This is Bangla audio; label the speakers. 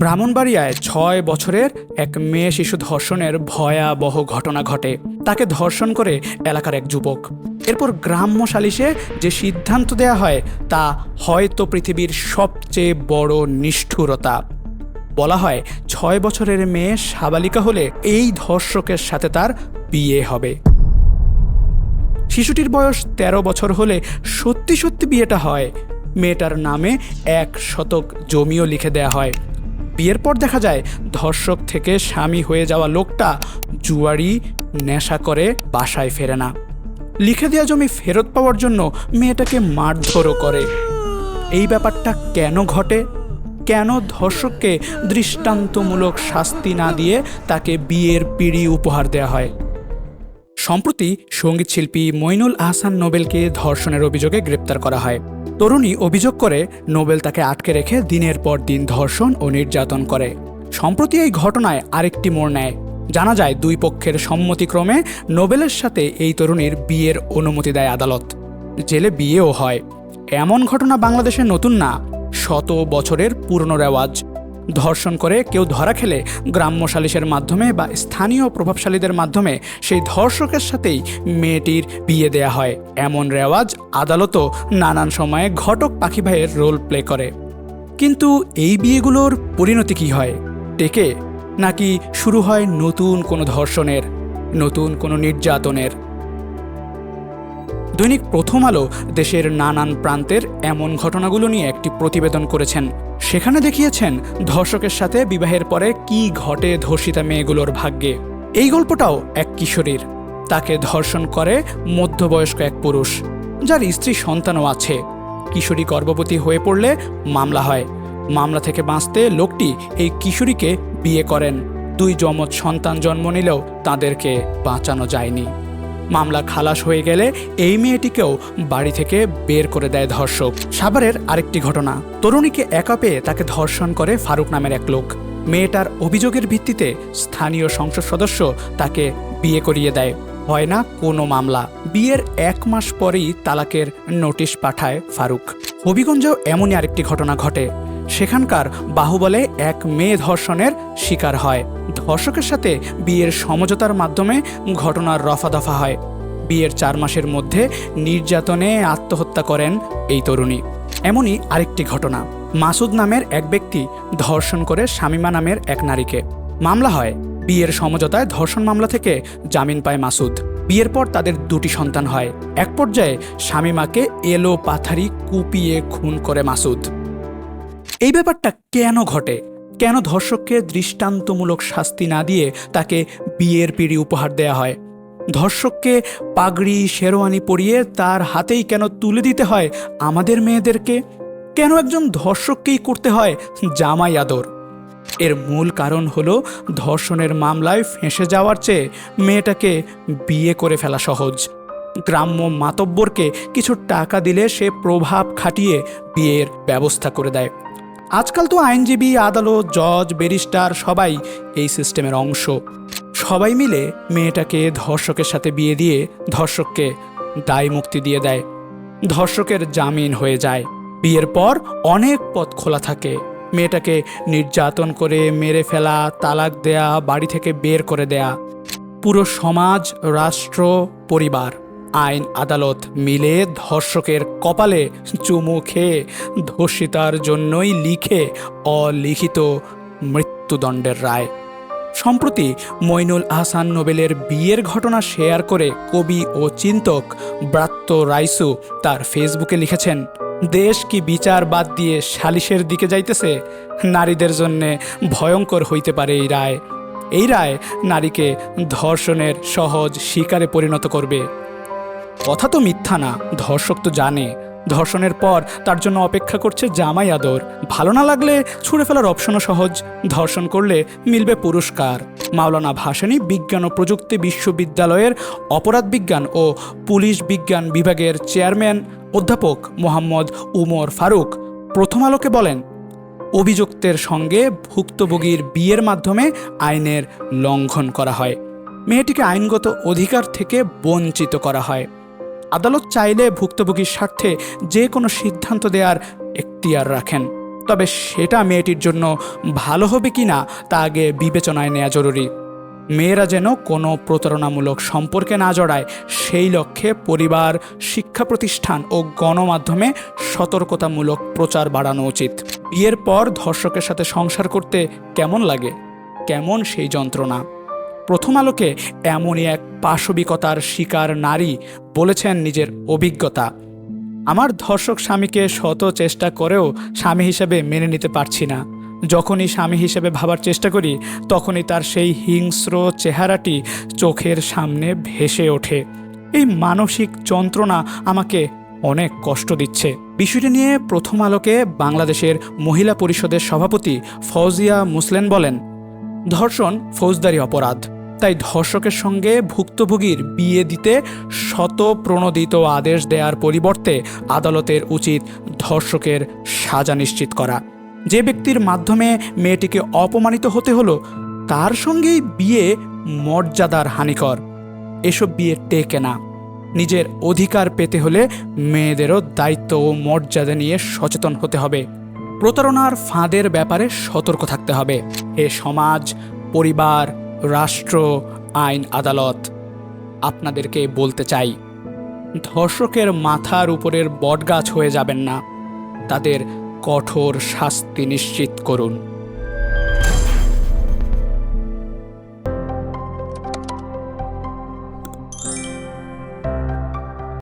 Speaker 1: ব্রাহ্মণবাড়িয়ায় ছয় বছরের এক মেয়ে শিশু ধর্ষণের ভয়াবহ ঘটনা ঘটে তাকে ধর্ষণ করে এলাকার এক যুবক এরপর গ্রাম্য সালিশে যে সিদ্ধান্ত দেয়া হয় তা হয়তো পৃথিবীর সবচেয়ে বড় নিষ্ঠুরতা বলা হয় ছয় বছরের মেয়ে সাবালিকা হলে এই ধর্ষকের সাথে তার বিয়ে হবে শিশুটির বয়স ১৩ বছর হলে সত্যি সত্যি বিয়েটা হয় মেয়েটার নামে এক শতক জমিও লিখে দেয়া হয় বিয়ের পর দেখা যায় ধর্ষক থেকে স্বামী হয়ে যাওয়া লোকটা জুয়ারি নেশা করে বাসায় ফেরে না লিখে দেওয়া জমি ফেরত পাওয়ার জন্য মেয়েটাকে মারধরও করে এই ব্যাপারটা কেন ঘটে কেন ধর্ষককে দৃষ্টান্তমূলক শাস্তি না দিয়ে তাকে বিয়ের পিড়ি উপহার দেওয়া হয় সম্প্রতি সঙ্গীতশিল্পী মইনুল আহসান নোবেলকে ধর্ষণের অভিযোগে গ্রেপ্তার করা হয় তরুণী অভিযোগ করে নোবেল তাকে আটকে রেখে দিনের পর দিন ধর্ষণ ও নির্যাতন করে সম্প্রতি এই ঘটনায় আরেকটি মোড় নেয় জানা যায় দুই পক্ষের সম্মতিক্রমে নোবেলের সাথে এই তরুণীর বিয়ের অনুমতি দেয় আদালত জেলে বিয়েও হয় এমন ঘটনা বাংলাদেশে নতুন না শত বছরের পুরনো রেওয়াজ ধর্ষণ করে কেউ ধরা খেলে গ্রাম্য সালিশের মাধ্যমে বা স্থানীয় প্রভাবশালীদের মাধ্যমে সেই ধর্ষকের সাথেই মেয়েটির বিয়ে দেয়া হয় এমন রেওয়াজ আদালতও নানান সময়ে ঘটক পাখি ভাইয়ের রোল প্লে করে কিন্তু এই বিয়েগুলোর পরিণতি কী হয় টেকে নাকি শুরু হয় নতুন কোনো ধর্ষণের নতুন কোনো নির্যাতনের দৈনিক প্রথম আলো দেশের নানান প্রান্তের এমন ঘটনাগুলো নিয়ে একটি প্রতিবেদন করেছেন সেখানে দেখিয়েছেন ধর্ষকের সাথে বিবাহের পরে কি ঘটে ধর্ষিতা মেয়েগুলোর ভাগ্যে এই গল্পটাও এক কিশোরীর তাকে ধর্ষণ করে মধ্যবয়স্ক এক পুরুষ যার স্ত্রী সন্তানও আছে কিশোরী গর্ভবতী হয়ে পড়লে মামলা হয় মামলা থেকে বাঁচতে লোকটি এই কিশোরীকে বিয়ে করেন দুই যমজ সন্তান জন্ম নিলেও তাদেরকে বাঁচানো যায়নি মামলা খালাস হয়ে গেলে এই মেয়েটিকেও বাড়ি থেকে বের করে দেয় ধর্ষক সাভারের আরেকটি ঘটনা তরুণীকে একা পেয়ে তাকে ধর্ষণ করে ফারুক নামের এক লোক মেয়েটার অভিযোগের ভিত্তিতে স্থানীয় সংসদ সদস্য তাকে বিয়ে করিয়ে দেয় হয় না কোনো মামলা বিয়ের এক মাস পরেই তালাকের নোটিশ পাঠায় ফারুক হবিগঞ্জেও এমনই আরেকটি ঘটনা ঘটে সেখানকার বাহুবলে এক মেয়ে ধর্ষণের শিকার হয় ধর্ষকের সাথে বিয়ের সমঝোতার মাধ্যমে ঘটনার রফাদফা হয় বিয়ের চার মাসের মধ্যে নির্যাতনে আত্মহত্যা করেন এই তরুণী এমনই আরেকটি ঘটনা মাসুদ নামের এক ব্যক্তি ধর্ষণ করে স্বামীমা নামের এক নারীকে মামলা হয় বিয়ের সমঝোতায় ধর্ষণ মামলা থেকে জামিন পায় মাসুদ বিয়ের পর তাদের দুটি সন্তান হয় এক পর্যায়ে স্বামীমাকে এলো পাথারি কুপিয়ে খুন করে মাসুদ এই ব্যাপারটা কেন ঘটে কেন ধর্ষককে দৃষ্টান্তমূলক শাস্তি না দিয়ে তাকে বিয়ের পিড়ি উপহার দেয়া হয় ধর্ষককে পাগড়ি শেরওয়ানি পরিয়ে তার হাতেই কেন তুলে দিতে হয় আমাদের মেয়েদেরকে কেন একজন ধর্ষককেই করতে হয় জামাই আদর এর মূল কারণ হল ধর্ষণের মামলায় ফেঁসে যাওয়ার চেয়ে মেয়েটাকে বিয়ে করে ফেলা সহজ গ্রাম্য মাতব্বরকে কিছু টাকা দিলে সে প্রভাব খাটিয়ে বিয়ের ব্যবস্থা করে দেয় আজকাল তো আইনজীবী আদালত জজ ব্যারিস্টার সবাই এই সিস্টেমের অংশ সবাই মিলে মেয়েটাকে ধর্ষকের সাথে বিয়ে দিয়ে ধর্ষককে দায় মুক্তি দিয়ে দেয় ধর্ষকের জামিন হয়ে যায় বিয়ের পর অনেক পথ খোলা থাকে মেয়েটাকে নির্যাতন করে মেরে ফেলা তালাক দেয়া বাড়ি থেকে বের করে দেয়া পুরো সমাজ রাষ্ট্র পরিবার আইন আদালত মিলে ধর্ষকের কপালে চুমু খেয়ে ধর্ষিতার জন্যই লিখে অলিখিত মৃত্যুদণ্ডের রায় সম্প্রতি মইনুল আহসান নোবেলের বিয়ের ঘটনা শেয়ার করে কবি ও চিন্তক ব্রাত্য রাইসু তার ফেসবুকে লিখেছেন দেশ কি বিচার বাদ দিয়ে সালিশের দিকে যাইতেছে নারীদের জন্যে ভয়ঙ্কর হইতে পারে এই রায় এই রায় নারীকে ধর্ষণের সহজ শিকারে পরিণত করবে কথা তো মিথ্যা না ধর্ষক তো জানে ধর্ষণের পর তার জন্য অপেক্ষা করছে জামাই আদর ভালো না লাগলে ছুঁড়ে ফেলার অপশনও সহজ ধর্ষণ করলে মিলবে পুরস্কার মাওলানা ভাসানী বিজ্ঞান ও প্রযুক্তি বিশ্ববিদ্যালয়ের অপরাধ বিজ্ঞান ও পুলিশ বিজ্ঞান বিভাগের চেয়ারম্যান অধ্যাপক মোহাম্মদ উমর ফারুক প্রথম আলোকে বলেন অভিযুক্তের সঙ্গে ভুক্তভোগীর বিয়ের মাধ্যমে আইনের লঙ্ঘন করা হয় মেয়েটিকে আইনগত অধিকার থেকে বঞ্চিত করা হয় আদালত চাইলে ভুক্তভোগীর স্বার্থে যে কোনো সিদ্ধান্ত দেওয়ার এখতিয়ার রাখেন তবে সেটা মেয়েটির জন্য ভালো হবে কি না তা আগে বিবেচনায় নেওয়া জরুরি মেয়েরা যেন কোনো প্রতারণামূলক সম্পর্কে না জড়ায় সেই লক্ষ্যে পরিবার শিক্ষা প্রতিষ্ঠান ও গণমাধ্যমে সতর্কতামূলক প্রচার বাড়ানো উচিত বিয়ের পর ধর্ষকের সাথে সংসার করতে কেমন লাগে কেমন সেই যন্ত্রণা প্রথম আলোকে এমনই এক পাশবিকতার শিকার নারী বলেছেন নিজের অভিজ্ঞতা আমার ধর্ষক স্বামীকে শত চেষ্টা করেও স্বামী হিসেবে মেনে নিতে পারছি না যখনই স্বামী হিসেবে ভাবার চেষ্টা করি তখনই তার সেই হিংস্র চেহারাটি চোখের সামনে ভেসে ওঠে এই মানসিক যন্ত্রণা আমাকে অনেক কষ্ট দিচ্ছে বিষয়টি নিয়ে প্রথম আলোকে বাংলাদেশের মহিলা পরিষদের সভাপতি ফৌজিয়া মুসলেন বলেন ধর্ষণ ফৌজদারি অপরাধ তাই ধর্ষকের সঙ্গে ভুক্তভোগীর বিয়ে দিতে শতপ্রণোদিত আদেশ দেওয়ার পরিবর্তে আদালতের উচিত ধর্ষকের সাজা নিশ্চিত করা যে ব্যক্তির মাধ্যমে মেয়েটিকে অপমানিত হতে হলো তার সঙ্গেই বিয়ে মর্যাদার হানিকর এসব বিয়ে টেকে না নিজের অধিকার পেতে হলে মেয়েদেরও দায়িত্ব ও মর্যাদা নিয়ে সচেতন হতে হবে প্রতারণার ফাঁদের ব্যাপারে সতর্ক থাকতে হবে এ সমাজ পরিবার রাষ্ট্র আইন আদালত আপনাদেরকে বলতে চাই ধর্ষকের মাথার উপরের বটগাছ হয়ে যাবেন না তাদের কঠোর শাস্তি নিশ্চিত করুন